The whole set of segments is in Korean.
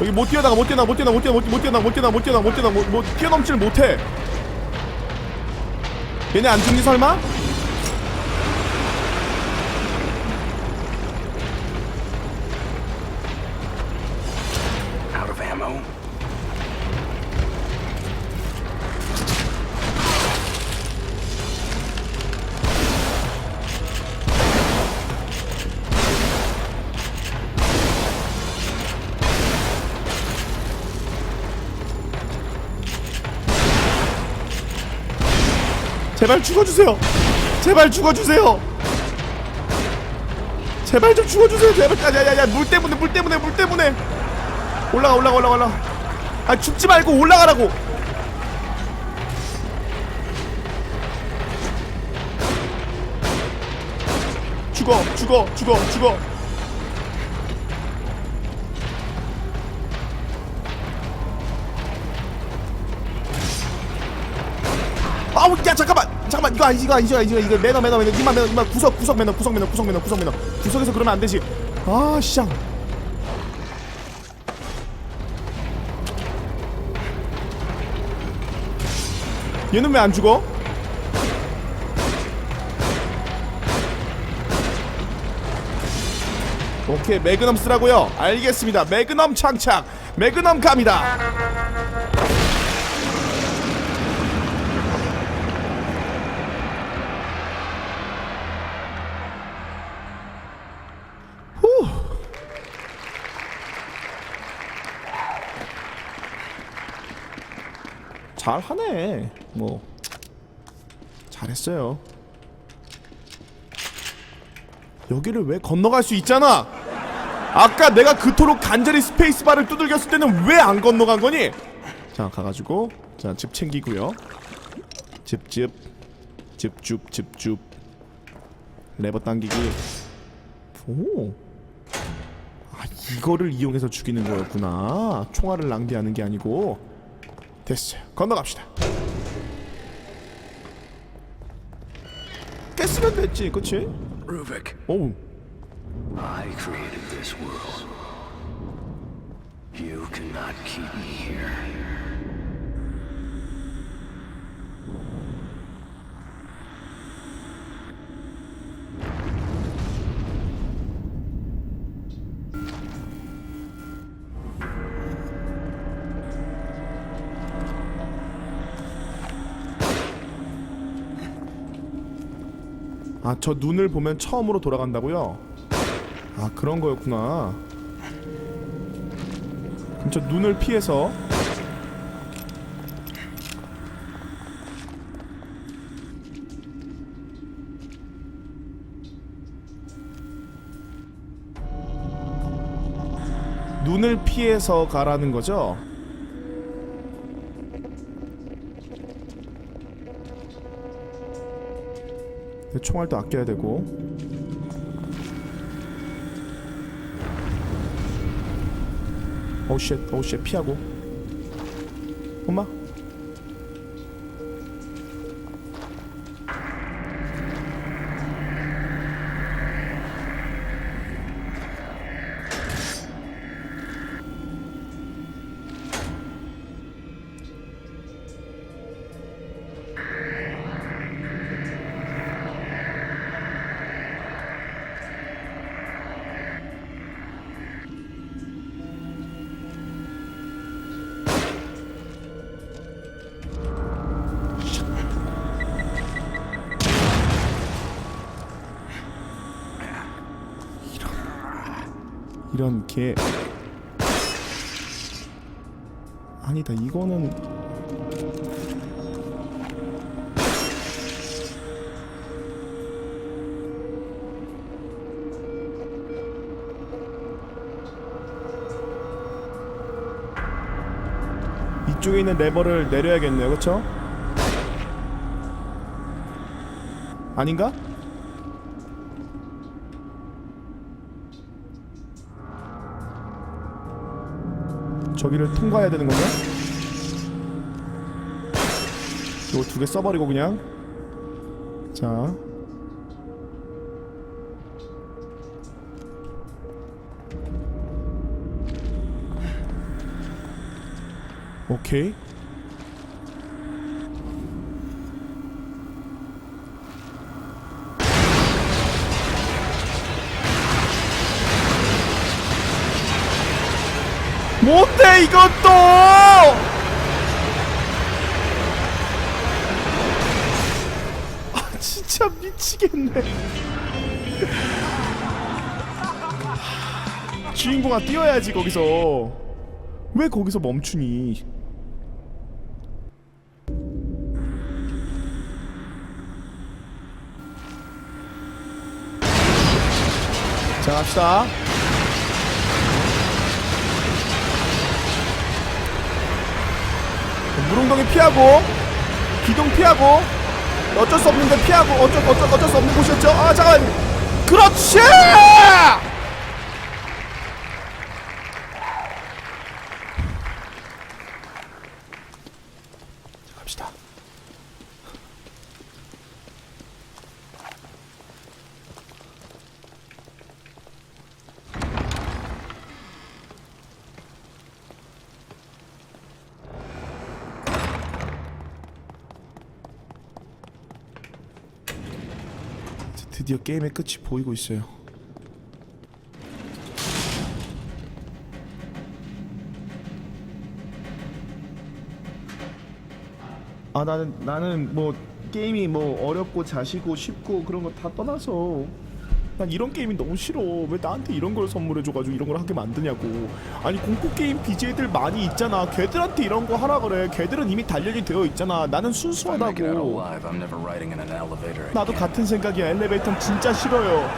여기 못 뛰어나가 못 뛰어나가 못 뛰어나가 못 뛰어나가 못 뛰어나가 못 뛰어나가 못 뛰어나가 못 뛰어나가 못, 못 뛰어넘질 못해 얘네 안 죽니 설마? 제발 죽어주세요. 제발 죽어주세요. 제발 좀 죽어주세요. 제발. 야야야야 물 때문에 물 때문에 물 때문에. 올라가 올라가 올라가 올라가. 아 죽지 말고 올라가라고. 죽어 죽어 죽어 죽어. 아우 야 잠깐만 잠깐만 이거 아니지 이거 아니지 이거 이거 매너 매너 매너. 이만 매너 이만 구석 구석 매너 구석 매너 구석 매너 구석 매너. 구석에서 그러면 안 되지. 아 씨앙 얘는 왜 안 죽어? 오케이 매그넘 쓰라고요. 알겠습니다. 매그넘 창착 매그넘 갑니다 잘하네. 뭐 잘했어요. 여기를 왜 건너갈 수 있잖아. 아까 내가 그토록 간절히 스페이스바를 두들겼을 때는 왜 안 건너간 거니? 자 가가지고 자 집 챙기고요. 집집 집줍 집줍 레버 당기기. 오. 아 이거를 이용해서 죽이는 거였구나. 총알을 낭비하는 게 아니고. 됐어요. 건너갑시다. 깼으면 됐지, 그치? Ruvik, 오우. I created this world. You cannot keep me here. 아, 저 눈을 보면 처음으로 돌아간다고요? 아, 그런 거였구나. 그럼 저 눈을 피해서 눈을 피해서 가라는 거죠? 총알도 아껴야 되고. 오쉣. 오쉣. 피하고. 엄마 이런 개 아니다 이거는 이쪽에 있는 레버를 내려야겠네요 그쵸? 아닌가? 저기를 통과해야 되는 건가? 이거 두 개 써버리고 그냥 자 오케이. 이것도! 아 진짜 미치겠네. 주인공아 뛰어야지 거기서. 왜 거기서 멈추니? 자 갑시다. 무릉덩이 피하고 기둥 피하고 어쩔 수 없는데 피하고 어쩔 어쩔 어쩔 수 없는 곳이었죠. 아 잠깐. 그렇지. 드디어 게임의 끝이 보이고 있어요. 아 나는 나는 뭐 게임이 뭐 어렵고 자시고 쉽고 그런 거 다 떠나서 난 이런 게임이 너무 싫어. 왜 나한테 이런 걸 선물해줘가지고 이런 걸 하게 만드냐고. 아니 공포 게임 BJ들 많이 있잖아. 걔들한테 이런 거 하라 그래. 걔들은 이미 단련이 되어 있잖아. 나는 순수하다고. 나도. 같은 생각이야. 엘리베이터는 진짜 싫어요.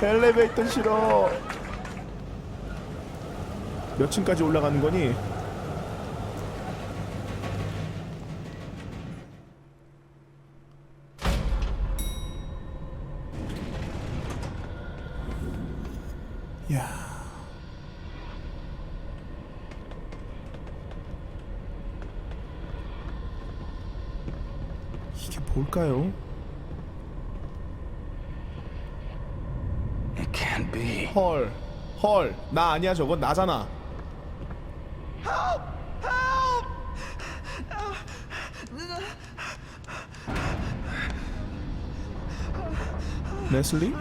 엘리베이터 싫어. 몇 층까지 올라가는 거니? 뭘까요? It can't be. 헐, 헐, 나 아니야 저거 나잖아. 레슬리?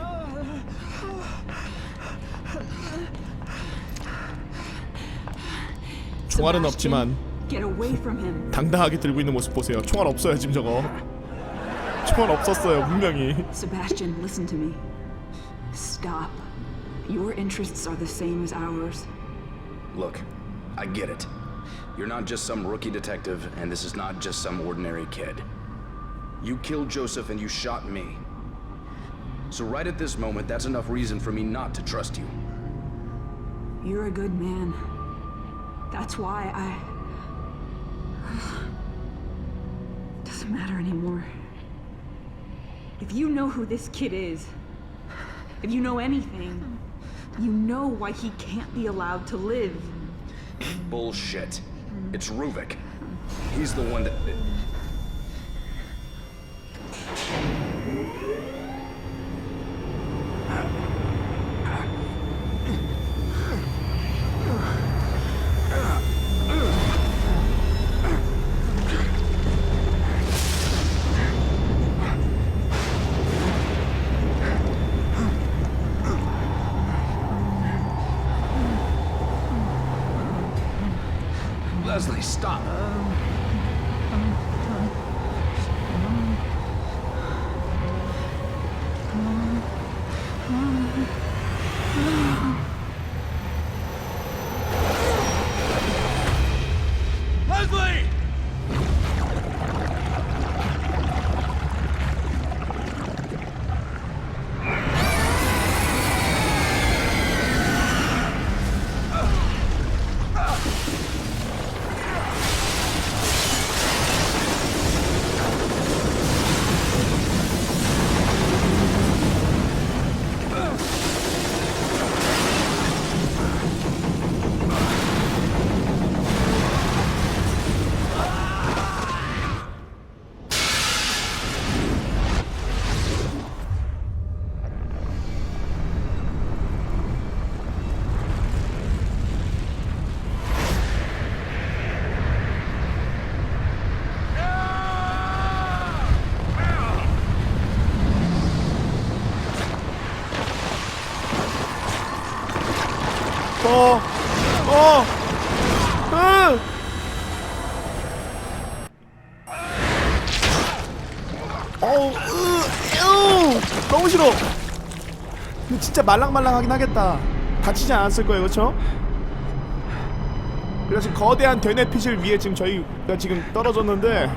총알은 없지만 Get away from him. 당당하게 들고 있는 모습 보세요. 총알 없어요 지금 저거. 총알 없었어요 분명히. Sebastian, listen to me. Stop. Your interests are the same as ours. Look, I get it. You're not just some rookie detective, and this is not just some ordinary kid. You killed Joseph and you shot me. So, right at this moment, that's enough reason for me not to trust you. You're a good man. That's why I. Doesn't matter anymore. If you know who this kid is, if you know anything, you know why he can't be allowed to live. Bullshit. It's Ruvik. He's the one that. 진짜 말랑말랑하긴 하겠다 다치지 않았을 거예요 그렇죠? 그래서 거대한 되뇌핏을 위해 지금 저희가 지금 떨어졌는데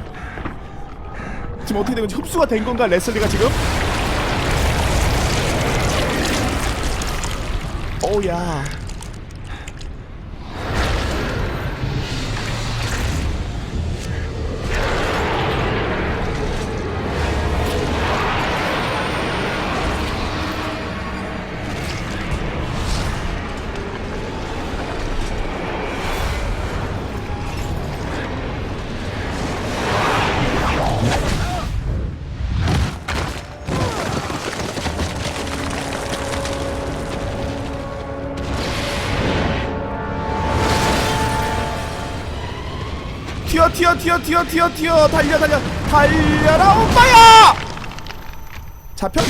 지금 어떻게 된 건지 흡수가 된 건가 레슬리가 지금? 오야 튀어 튀어 튀어 튀어 튀어. 달려 달려. 달려라 오빠야! 잡혀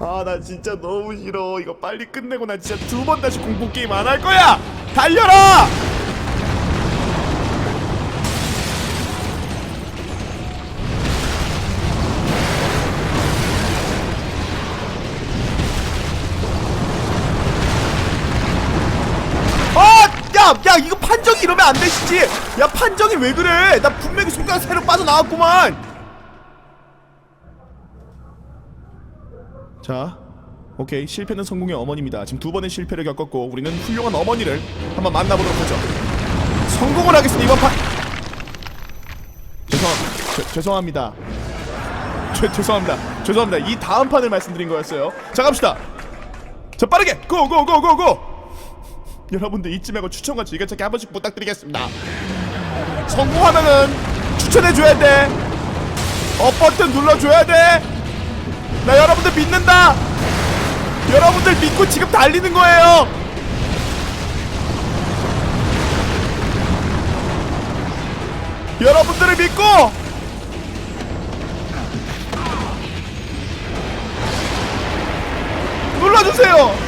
아 나 진짜 너무 싫어. 이거 빨리 끝내고 나 진짜 두 번 다시 공포 게임 안 할 거야. 달려라! 안 되시지? 야 판정이 왜 그래? 나 분명히 손가락 새로 빠져나왔구만. 자, 오케이 실패는 성공의 어머니입니다. 지금 두 번의 실패를 겪었고 우리는 훌륭한 어머니를 한번 만나보도록 하죠. 성공을 하겠습니다 이번 판. 죄송 죄, 죄송합니다. 죄, 죄송합니다. 죄송합니다. 이 다음 판을 말씀드린 거였어요. 자 갑시다. 자 빠르게 고고고고고. 여러분들 잊지 말고 추천과 즐겨찾기 한 번씩 부탁드리겠습니다. 성공하면은 추천해줘야 돼 업 버튼 눌러줘야 돼나 네, 여러분들 믿는다. 여러분들 믿고 지금 달리는 거예요. 여러분들을 믿고 눌러주세요.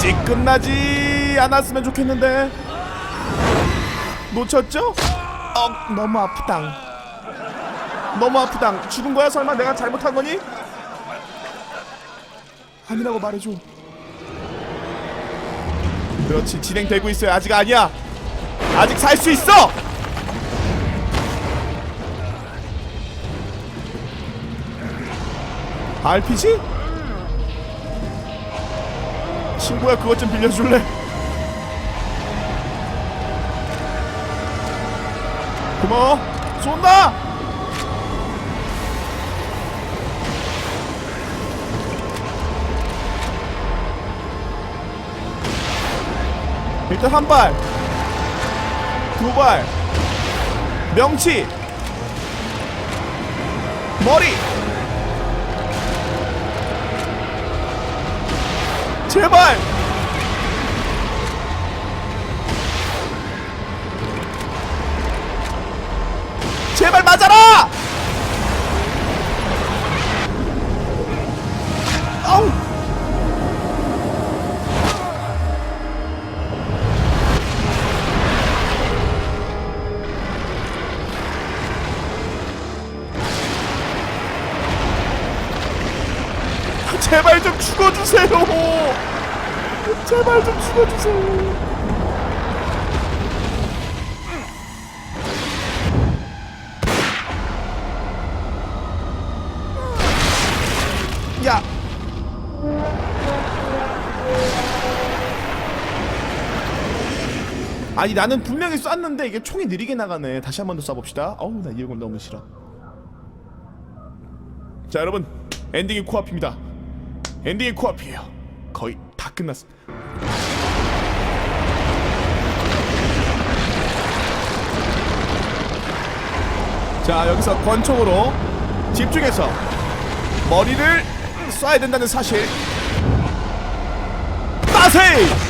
아직 끝나지 않았으면 좋겠는데. 놓쳤죠? 어 너무 아프당. 너무 아프당. 죽은 거야 설마? 내가 잘못한 거니? 아니라고 말해줘. 그렇지 진행되고 있어요. 아직 아니야. 아직 살 수 있어! RPG? 친구야 그것 좀 빌려줄래? 고마워 쏜다! 일단 한 발, 두 발, 명치, 머리. 제발. 제발 맞아라! 아우! 제발 좀 죽어주세요. 제발 좀 죽어주세요. 야. 아니 나는 분명히 쐈는데 이게 총이 느리게 나가네. 다시 한 번 더 쏴봅시다. 어우 나 이런 건 너무 싫어. 자 여러분 엔딩이 코앞입니다. 엔딩이 코앞이에요. 거의 다 끝났어. 자 여기서 권총으로 집중해서 머리를 쏴야 된다는 사실. 따세이!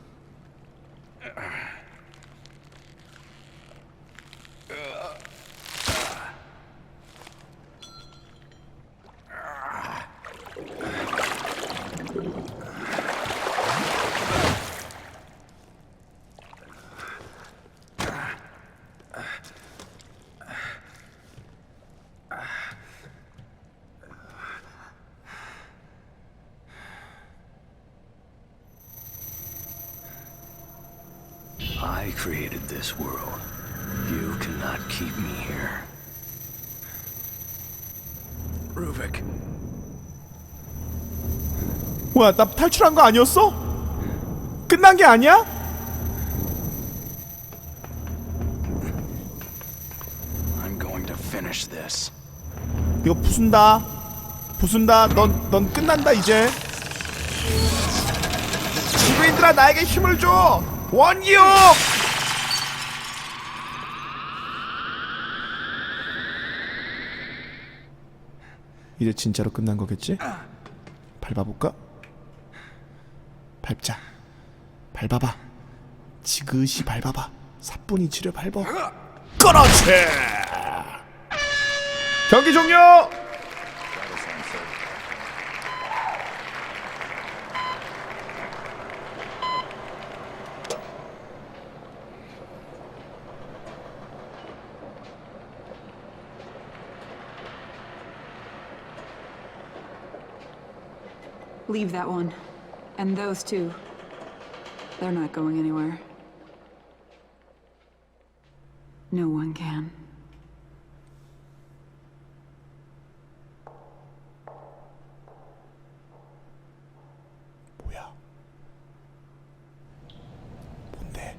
created this world. You cannot keep me here. Ruvik, 뭐야 나 탈출한 거 아니었어? 끝난 게 아니야? I'm going to finish this. 이거 부순다 부순다 넌, 넌 끝난다 이제 지구인들아 나에게 힘을 줘 원기옥 이제 진짜로 끝난 거겠지? 밟아볼까? 밟자. 밟아봐. 지그시 밟아봐. 사뿐히 치려 밟어 그렇지 경기 종료 Leave that one. And those two. They're not going anywhere. No one can. 뭐야? 뭔데?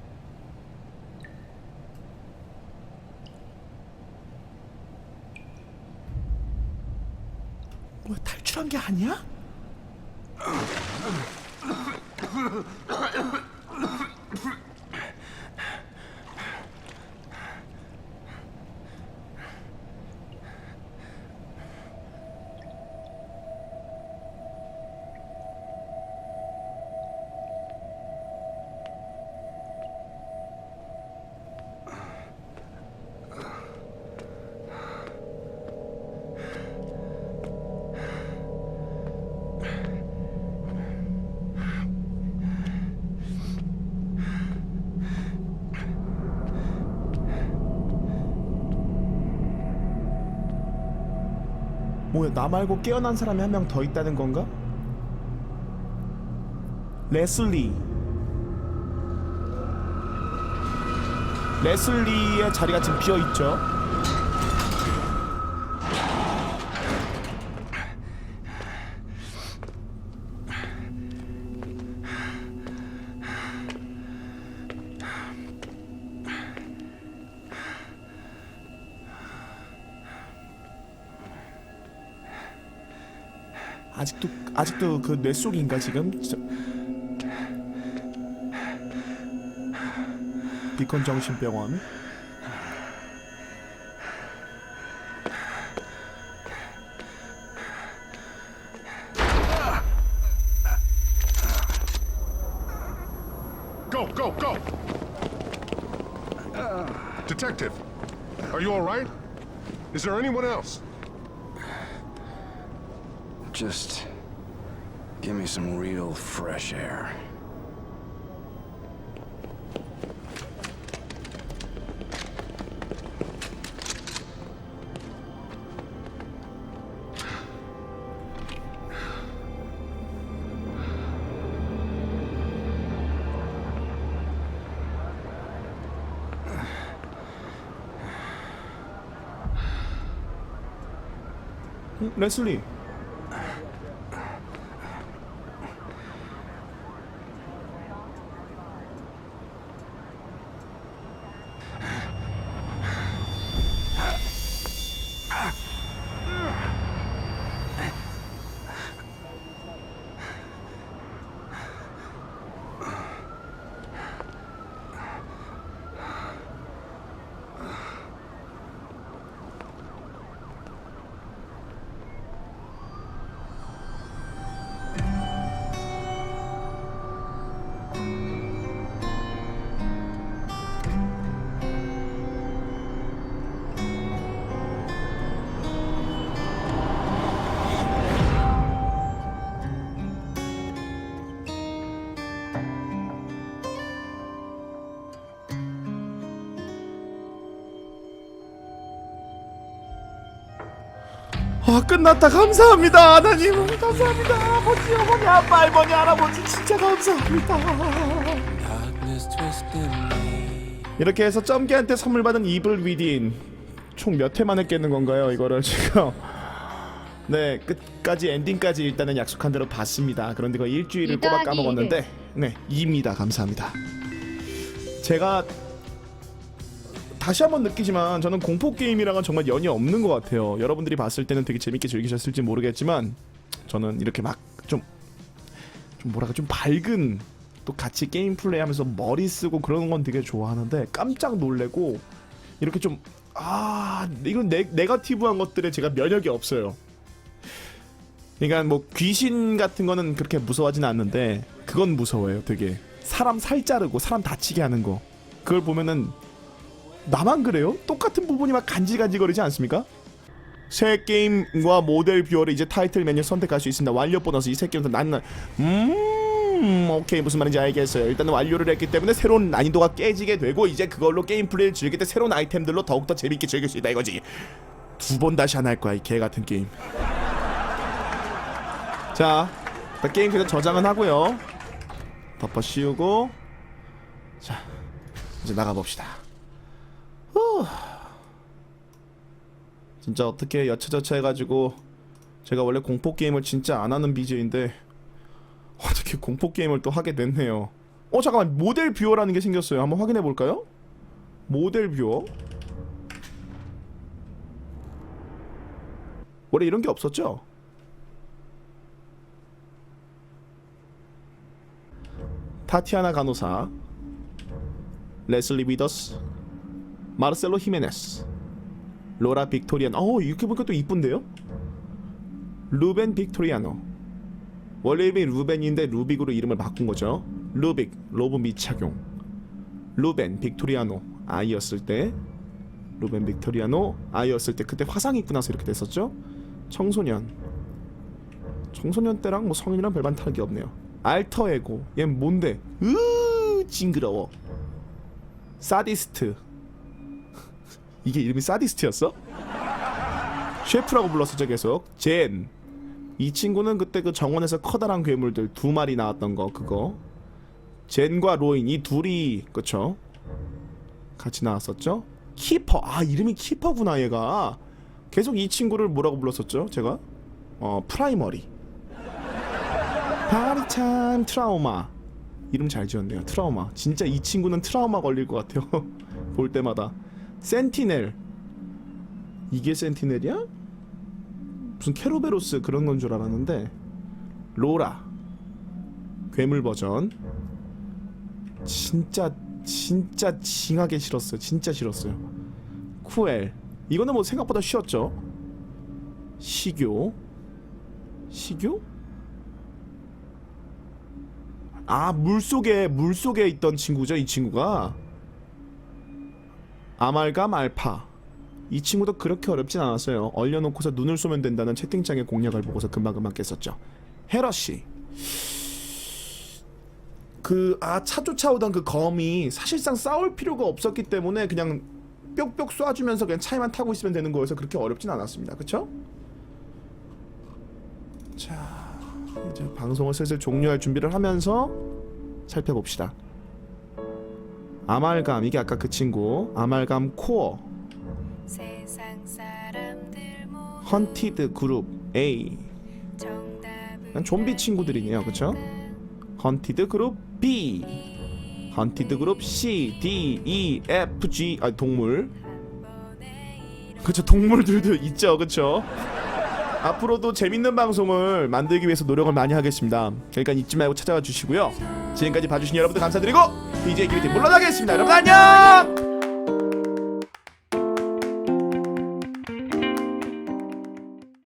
뭐야 탈출한 게 아니야? 뭐야 나 말고 깨어난 사람이 한 명 더 있다는 건가? 레슬리 레슬리의 자리가 지금 비어있죠 아직도 아직도 그 뇌 속인가 지금? 저... 비컨 정신병원. Go, go, go! Detective, are you all right? Is there anyone else? Just give me some real fresh air. 어, 아 끝났다. 감사합니다 하나님. 감사합니다 아버지 어머니 아빠 할머니 할아버지. 진짜 감사합니다. 이렇게 해서 점기한테 선물 받은 이블 위딘. 총 몇 회 만에 깨는 건가요 이거를 지금? 네 끝까지 엔딩까지 일단은 약속한 대로 봤습니다. 그런데 그 일주일을 이 꼬박 까먹었는데. 네 2입니다. 감사합니다. 제가 다시 한번 느끼지만 저는 공포 게임이랑은 정말 연이 없는 것 같아요. 여러분들이 봤을 때는 되게 재밌게 즐기셨을지 모르겠지만 저는 이렇게 막좀 좀 뭐랄까 좀 밝은 또 같이 게임 플레이하면서 머리 쓰고 그러는 건 되게 좋아하는데 깜짝 놀래고 이렇게 좀 아 이건 네, 네거티브한 것들에 제가 면역이 없어요. 그러니까 뭐 귀신 같은 거는 그렇게 무서워하진 않는데 그건 무서워요. 되게 사람 살 자르고 사람 다치게 하는 거 그걸 보면은 나만 그래요? 똑같은 부분이 막 간질간질거리지 않습니까? 새 게임과 모델 뷰어를 이제 타이틀 메뉴 선택할 수 있습니다. 완료 보너스 이 새끼는 나는 음 오케이 무슨 말인지 알겠어요. 일단 완료를 했기 때문에 새로운 난이도가 깨지게 되고 이제 그걸로 게임 플레이를 즐길 때 새로운 아이템들로 더욱더 재밌게 즐길 수 있다 이거지. 두 번 다시 안 할 거야 이 개 같은 게임. 자, 게임 계속 저장은 하고요. 덮어 씌우고 자 이제 나가 봅시다. 진짜 어떻게 여차저차 해가지고 제가 원래 공포 게임을 진짜 안 하는 BJ인데 어떻게 공포 게임을 또 하게 됐네요. 어 잠깐만 모델 뷰어라는 게 생겼어요. 한번 확인해 볼까요? 모델 뷰어. 원래 이런 게 없었죠? 타티아나 가노사, 레슬리 위더스, 마르셀로 히메네스 로라 빅토리안 어 이렇게 보니까 또 이쁜데요? 루벤 빅토리아노. 원래 이름이 루벤인데 루빅으로 이름을 바꾼 거죠. 루빅 로브 미착용. 루벤 빅토리아노 아이였을 때. 루벤 빅토리아노 아이였을 때 그때 화상 입고 나서 이렇게 됐었죠. 청소년. 청소년 때랑 뭐 성인이랑 별반 다른 게 없네요. 알터 에고. 얘 뭔데? 으 징그러워. 사디스트 이게 이름이 사디스트였어? 셰프라고 불렀었죠 계속. 젠. 이 친구는 그때 그 정원에서 커다란 괴물들 두 마리 나왔던 거 그거. 젠과 로인 이 둘이 그쵸? 같이 나왔었죠? 키퍼. 아 이름이 키퍼구나 얘가. 계속 이 친구를 뭐라고 불렀었죠 제가? 어 프라이머리. 파리찬 트라우마. 이름 잘 지었네요 트라우마. 진짜 이 친구는 트라우마 걸릴 것 같아요. 볼 때마다 센티넬. 이게 센티넬이야? 무슨 케로베로스 그런 건 줄 알았는데. 로라. 괴물 버전. 진짜 진짜 징하게 싫었어요. 진짜 싫었어요. 쿠엘. 이거는 뭐 생각보다 쉬웠죠? 시교. 시교? 아 물속에 물속에 있던 친구죠 이 친구가 아말감 알파. 이 친구도 그렇게 어렵진 않았어요. 얼려놓고서 눈을 쏘면 된다는 채팅창의 공략을 보고서 금방금방 깼었죠. 헤러씨. 그아차 쫓아오던 그 검이 사실상 싸울 필요가 없었기 때문에 그냥 뾱뾱 쏴주면서 그냥 차에만 타고 있으면 되는 거여서 그렇게 어렵진 않았습니다. 그쵸? 자 이제 방송을 슬슬 종료할 준비를 하면서 살펴봅시다. 아말감 이게 아까 그 친구 아말감 코어 헌티드 그룹 A 좀비 친구들이네요 그쵸? 헌티드 그룹 B 헌티드 그룹 C D E F G 아 동물 그쵸 동물들도 있죠 그쵸? 앞으로도 재밌는 방송을 만들기 위해서 노력을 많이 하겠습니다. 그러니까 잊지 말고 찾아와 주시고요. 지금까지 봐주신 여러분들 감사드리고 BJ 기리팀 물러나겠습니다. 여러분 안녕!